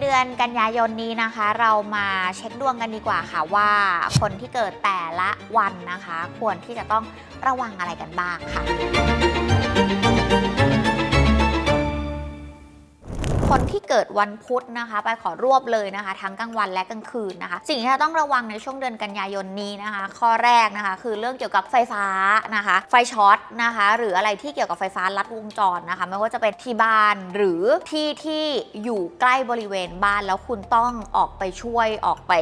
เดือนกันยายนนี้นะคะ เรามาเช็คดวงกันดีกว่าค่ะว่าคนที่เกิดแต่ละวันนะคะ ควรที่จะต้องระวังอะไรกันบ้างค่ะ เกิดวันพุธนะคะ ไปขอรวบเลยนะคะ ทั้งกลางวันและกลางคืนนะคะ สิ่งที่เราต้องระวังในช่วงเดือนกันยายนนี้นะคะ ข้อแรกนะคะ คือเรื่องเกี่ยวกับไฟฟ้านะคะ ไฟช็อตนะคะ หรืออะไรที่เกี่ยวกับไฟฟ้าลัดวงจรนะคะ ไม่ว่าจะเป็นที่บ้านหรือที่ที่อยู่ใกล้บริเวณบ้านแล้วคุณต้องออกไปช่วยออกไป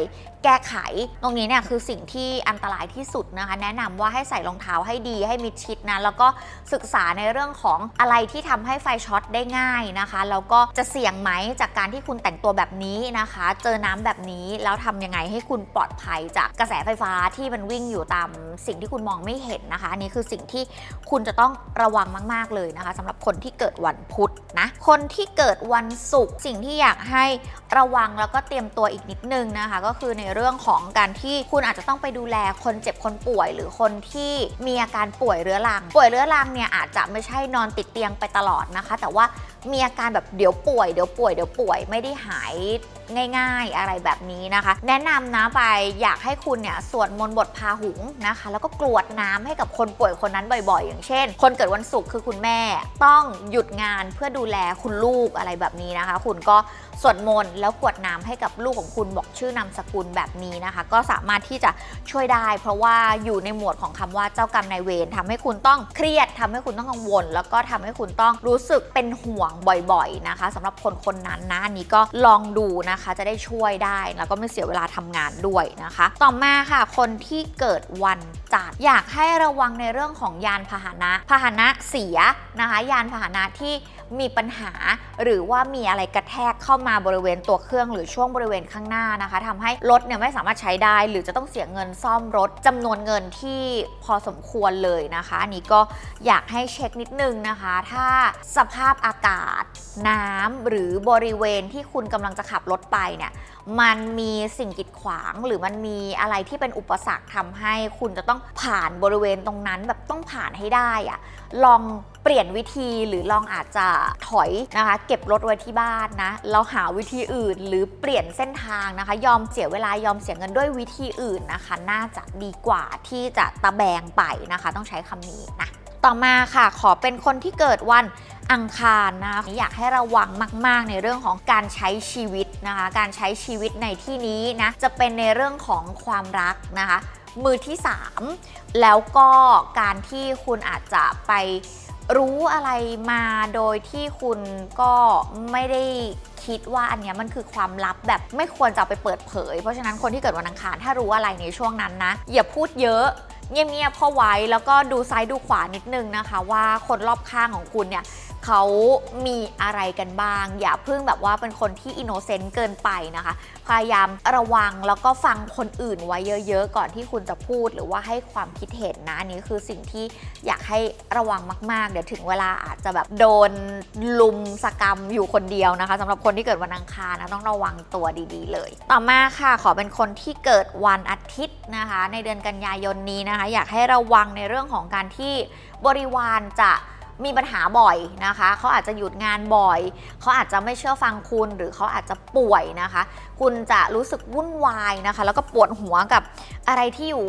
แก้ไข ตรงนี้เนี่ยคือสิ่งที่อันตรายที่สุดนะคะ แนะนำว่าให้ใส่รองเท้าให้ดีให้มิดชิดนะแล้วก็ศึกษาในเรื่องของอะไรที่ทำให้ไฟช็อตได้ง่ายนะคะแล้วก็จะเสี่ยงไหมจากการที่คุณแต่งตัวแบบนี้นะคะ เจอน้ำแบบนี้แล้วทำยังไงให้คุณปลอดภัยจากกระแสไฟฟ้าที่มันวิ่งอยู่ตามสิ่งที่คุณมองไม่เห็นนะคะอันนี้คือสิ่งที่คุณจะต้องระวังมาก ๆ เลยนะคะสำหรับคนที่เกิดวันพุธนะคนที่เกิดวันศุกร์สิ่งที่อยากให้ระวังแล้วก็เตรียมตัวอีกนิดนึงนะคะ ก็คือในเรื่องของการที่คุณอาจจะต้องไปดูแลคนเจ็บคนป่วย หรือคนที่มีอาการป่วยเรื้อรัง ป่วยเรื้อรังเนี่ยอาจจะไม่ใช่นอนติดเตียงไปตลอดนะคะ แต่ว่ามีอาการแบบเดี๋ยวป่วยเดี๋ยวป่วยเดี๋ยวป่วยไม่ได้หาย ง่ายๆอะไรแบบนี้นะคะ แนะนำนะไปอยากให้คุณเนี่ยสวดมนต์บทพาหุงนะคะ แล้วก็กรวดน้ำให้กับคนป่วยคนนั้นบ่อยๆ อย่างเช่น คนเกิดวันศุกร์คือคุณแม่ต้องหยุดงานเพื่อดูแลคุณลูกอะไรแบบนี้นะคะ คุณก็สวดมนต์แล้วกรวดน้ำให้กับลูกของคุณบอกชื่อนามสกุลแบบนี้นะคะ ก็สามารถที่จะช่วยได้ เพราะว่าอยู่ในหมวดของคำว่าเจ้ากรรมนายเวรทำให้คุณต้องเครียดทำให้คุณต้องกังวล แล้วก็ทำให้คุณต้องรู้สึกเป็นห่วงบ่อย ๆนะคะสำหรับคนคนนั้นนะนี้ก็ลองดูนะคะ จะได้ช่วยได้ แล้วก็ไม่เสียเวลาทำงานด้วยนะคะ ต่อมาค่ะ คนที่เกิดวันจันทร์อยากให้ระวังในเรื่องของยานพาหนะ พาหนะเสียนะคะ ยานพาหนะที่มีปัญหา หรือว่ามีอะไรกระแทกเข้ามาบริเวณตัวเครื่องหรือช่วงบริเวณข้างหน้านะคะทำให้รถเนี่ยไม่สามารถใช้ได้ หรือจะต้องเสียเงินซ่อมรถจำนวนเงินที่พอสมควรเลยนะคะอันนี้ก็อยากให้เช็คนิดนึงนะคะ ถ้าสภาพอากาศ น้ำหรือบริเวณที่คุณกำลังจะขับรถไปเนี่ยมันมีสิ่งกีดขวางหรือมันมีอะไรที่เป็นอุปสรรคทำให้คุณจะต้องผ่านบริเวณตรงนั้นแบบต้องผ่านให้ได้อะลองเปลี่ยนวิธีหรือลองอาจจะถอยนะคะ เก็บรถไว้ที่บ้านนะแล้วหาวิธีอื่นหรือเปลี่ยนเส้นทางนะคะ ยอมเสียเวลายอมเสียเงินด้วยวิธีอื่นนะคะ น่าจะดีกว่าที่จะตะแบงไปนะคะ ต้องใช้คำนี้นะต่อมาค่ะ ขอเป็นคนที่เกิดวันอังคารนะคะอยากให้ระวังมาก ๆ ในเรื่องของการใช้ชีวิตนะคะ การใช้ชีวิตในที่นี้นะจะเป็นในเรื่องของความรักนะคะ มือที่ 3 แล้วก็การที่คุณอาจจะไป รู้อะไรมาโดยที่คุณก็ไม่ได้คิดว่าอันเนี้ยมันคือความลับแบบไม่ควรจะเอาไปเปิดเผย เพราะฉะนั้นคนที่เกิดวันอังคารถ้ารู้อะไรในช่วงนั้นนะ อย่าพูดเยอะเงียบๆเข้าไว้แล้วก็ดูซ้ายดูขวานิดนึงนะคะ ว่าคนรอบข้างของคุณเนี่ย เขามีอะไรกันบ้าง อย่าเพิ่งแบบว่าเป็นคนที่อินโนเซนต์เกินไปนะคะ พยายามระวังแล้วก็ฟังคนอื่นไว้เยอะๆ ก่อนที่คุณจะพูดหรือว่าให้ความคิดเห็นนะอันนี้คือสิ่งที่อยากให้ระวังมาก ๆ เดี๋ยวถึงเวลาอาจจะแบบโดนลุมสกรรมอยู่คนเดียวนะคะสำหรับคนที่เกิดวันอังคารนะต้องระวังตัวดีๆ เลย ต่อมาค่ะขอเป็นคนที่เกิดวันอาทิตย์นะคะ ในเดือนกันยายนนี้นะคะ อยากให้ระวังในเรื่องของการที่บริวารจะ มีปัญหาบ่อยนะคะ เขาอาจจะหยุดงานบ่อย เขาอาจจะไม่เชื่อฟังคุณ หรือเขาอาจจะป่วยนะคะ คุณจะรู้สึกวุ่นวายนะคะ แล้วก็ปวดหัวกับอะไรที่อยู่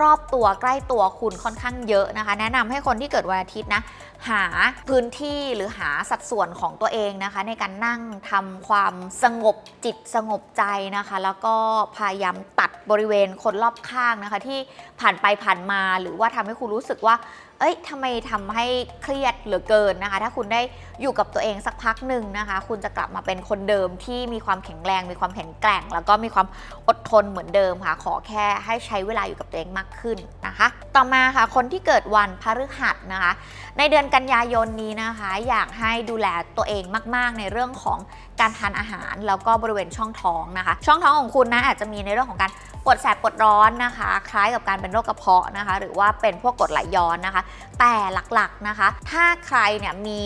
รอบตัวใกล้ตัวคุณค่อนข้างเยอะนะคะ แนะนำให้คนที่เกิดวันอาทิตย์นะหาพื้นที่หรือหาสัดส่วนของตัวเองนะคะ ในการนั่งทำความสงบจิตสงบใจนะคะ แล้วก็พยายามตัดบริเวณคนรอบข้างนะคะ ที่ผ่านไปผ่านมาหรือว่าทำให้คุณรู้สึกว่า เอ้ยทำไมทำให้เครียดเหลือเกินนะคะ ถ้าคุณได้อยู่กับตัวเองสักพักหนึ่งนะคะ คุณจะกลับมาเป็นคนเดิมที่มีความแข็งแรง มีความแข็งแกร่ง แล้วก็มีความอดทนเหมือนเดิมค่ะขอแค่ให้ใช้เวลาอยู่กับตัวเองมากากขึ้นนะคะต่อมาค่ะคนที่เกิดวันพฤหัสนะคะ ในเดือนกันยายนนี้นะคะ อยากให้ดูแลตัวเองมาก ๆ ในเรื่องของการทานอาหาร แล้วก็บริเวณช่องท้องนะคะ ช่องท้องของคุณนะอาจจะมีในเรื่องของการปวดแสบปวดร้อนนะคะ คล้ายกับการเป็นโรคกระเพาะนะคะ หรือว่าเป็นพวกกรดไหลย้อนนะคะ แต่หลักๆนะคะ ถ้าใครเนี่ยมี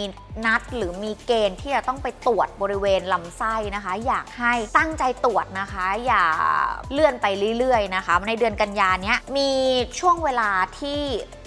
นัดหรือมีเกณฑ์ที่จะต้องไปตรวจบริเวณลำไส้นะคะ อยากให้ตั้งใจตรวจนะคะ อย่าเลื่อนไปเรื่อยๆนะคะ ในเดือนกันยานี้มีช่วงเวลาที่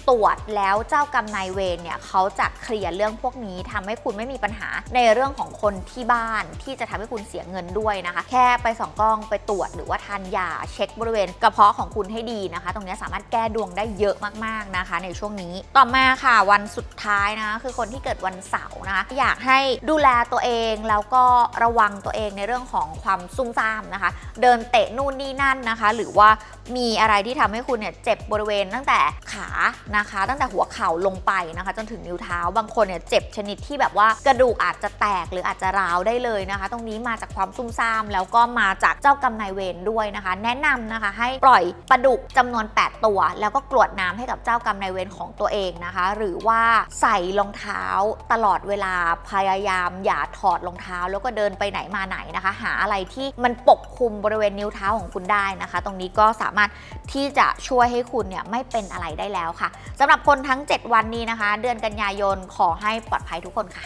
ตรวจแล้วเจ้ากรรมนายเวรเนี่ยเขาจะเคลียร์เรื่องพวกนี้ทำให้คุณไม่มีปัญหาในเรื่องของคนที่บ้านที่จะทำให้คุณเสียเงินด้วยนะคะ แค่ไปส่องกล้องไปตรวจหรือว่าทานยาเช็คบริเวณกระเพาะของคุณให้ดีนะคะ ตรงนี้สามารถแก้ดวงได้เยอะมากๆนะคะ ในช่วงนี้ต่อมาค่ะวันสุดท้ายนะคือคนที่เกิดวันเสาร์นะคะอยากให้ดูแลตัวเองแล้วก็ระวังตัวเองในเรื่องของความซุ่มซ่ามนะคะ เดินเตะนู่นนี่นั่นนะคะ หรือว่ามีอะไรที่ทำให้คุณเนี่ยเจ็บบริเวณตั้งแต่ขานะคะ ตั้งแต่หัวเข่าลงไปนะคะ จนถึงนิ้วเท้าบางคนเนี่ยเจ็บชนิดที่แบบว่ากระดูกอาจจะแตกหรืออาจจะร้าวได้เลยนะคะ ตรงนี้มาจากความซุ่มซ่าม แล้วก็มาจากเจ้ากรรมนายเวรด้วยนะคะ แนะนำนะคะให้ปล่อยปลาดุกจำนวน 8 ตัว แล้วก็กรวดน้ำให้กับเจ้ากรรมนายเวรของตัวเองนะคะ หรือว่าใส่รองเท้าตลอดเวลาพยายามอย่าถอดรองเท้า แล้วก็เดินไปไหนมาไหนนะคะ หาอะไรที่มันปกคลุมบริเวณนิ้วเท้าของคุณได้นะคะ ตรงนี้ก็สามารถที่จะช่วยให้คุณเนี่ยไม่เป็นอะไรได้แล้วค่ะสำหรับคนทั้ง 7 วันนี้นะคะ เดือนกันยายนขอให้ปลอดภัยทุกคนค่ะ